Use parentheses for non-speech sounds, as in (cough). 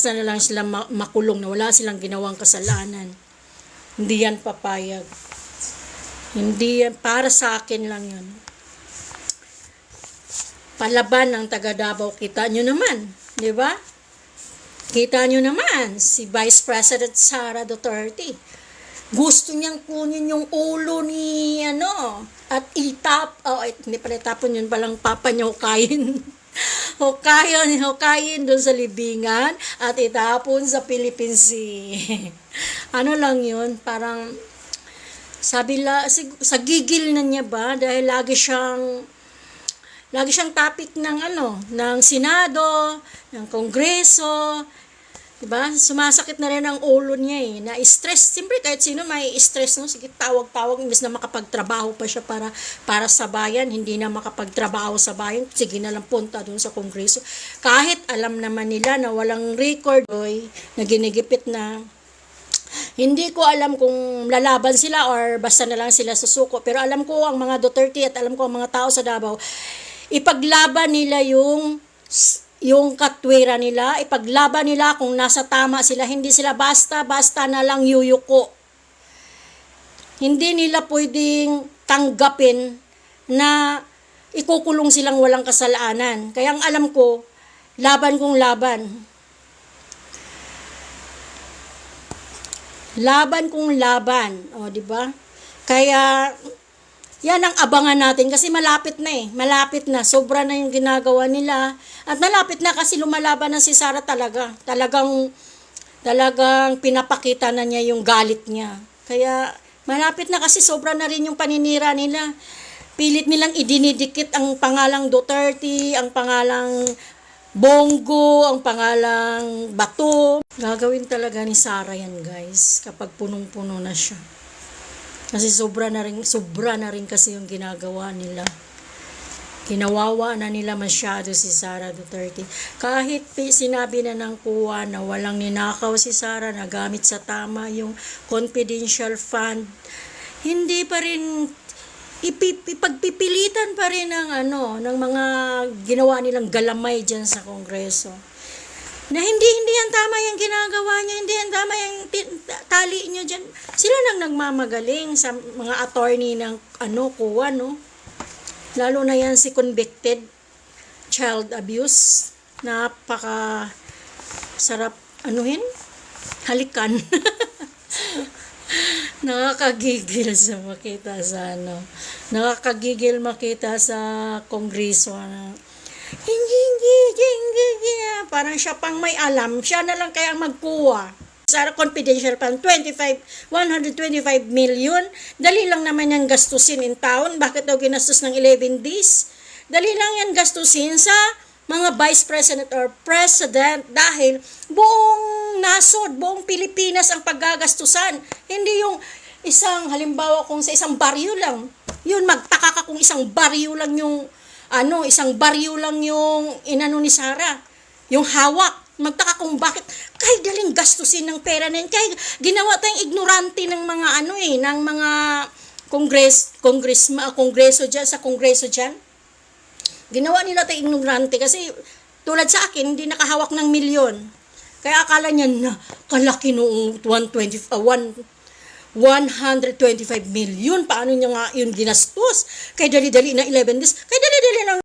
basta na lang sila ma- makulong na wala silang ginawang kasalanan. Hindi yan papayag. Hindi yan, para sa akin lang yun. Palaban ng taga Davao, kita nyo naman, di ba? Kita nyo naman, si Vice President Sara Duterte. Gusto niyang kunin yung ulo ni, ano, at itap, oh, ay, hindi pala itapon yun, palang papa niya hukayin. (laughs) hukayin, hukayin doon sa libingan at itapon sa Philippine Sea. (laughs) ano lang yun, parang, sabi la, sa gigil na niya ba, dahil lagi siyang, lagi siyang topic ng ano, ng Senado, ng Kongreso, Diba? Sumasakit na rin ang ulo niya eh. Na-stress. Siyempre kahit sino may stress no. Sige, tawag-tawag. Imbes na makapagtrabaho pa siya para, para sa bayan. Hindi na makapagtrabaho sa bayan. Sige na lang punta doon sa kongreso. Kahit alam naman nila na walang record oy, na ginigipit na hindi ko alam kung lalaban sila or basta na lang sila susuko. Pero alam ko ang mga Duterte at alam ko ang mga tao sa Davao, ipaglaban nila yung yung katwira nila, ipaglaban nila kung nasa tama sila, hindi sila basta-basta na lang yuyuko. Hindi nila pwedeng tanggapin na ikukulong silang walang kasalanan. Kaya ang alam ko, laban kong laban. Laban kong laban, o di ba? Kaya yan ang abangan natin kasi malapit na eh. Malapit na. Sobra na yung ginagawa nila. At malapit na kasi lumalaban na si Sarah talaga. Talagang, talagang pinapakita na niya yung galit niya. Kaya malapit na kasi sobra na rin yung paninira nila. Pilit nilang idinidikit ang pangalang Duterte, ang pangalang Bongo, ang pangalang Bato. Gagawin talaga ni Sarah yan guys kapag punong-puno na siya. Kasi sobra na rin, sobra na rin kasi yung ginagawa nila. Kinawawa na nila masyado si Sara Duterte. Kahit sinabi na ng kuwa na walang ninakaw si Sara na gamit sa tama yung confidential fund, hindi pa rin ipagpipilitan pa rin ng ano ng mga ginawa nilang galamay diyan sa kongreso na hindi hindi yan tama yung ginagawa niya, hindi yan tama yung tali niyo diyan. Sila nang nagmamagaling sa mga attorney ng ano kuwa no. Lalo na yan si convicted child abuse. Napaka sarap anuhin halikan. (laughs) Nakakagigil sa makita sa ano. Nakakagigil makita sa kongreso na hindi, hindi, hindi, hindi. Parang siya pang may alam. Siya na lang kaya magkuha. Sa confidential fund, 25, 125 million. Dali lang naman yan gastusin in town. Bakit daw ginastos ng 11 days? Dali lang yan gastusin sa mga vice president or president dahil buong nasod, buong Pilipinas ang paggagastusan. Hindi yung isang, halimbawa kung sa isang baryo lang, yun magtaka ka kung isang baryo lang yung ano, isang baryo lang yung inano ni Sara, yung hawak. Magtaka kung bakit, kahit daling gastusin ng pera na yun, kahit ginawa tayong ignorante ng mga ano eh, ng mga kongres, kongres, kongreso dyan, sa kongreso dyan. Ginawa nila tayong ignorante kasi tulad sa akin, hindi nakahawak ng milyon. Kaya akala niya na kalaki noong 120, uh, 1, 125 million. Paano niya nga yun ginastos? Kaya dali-dali na 11 days. Kaya dali-dali lang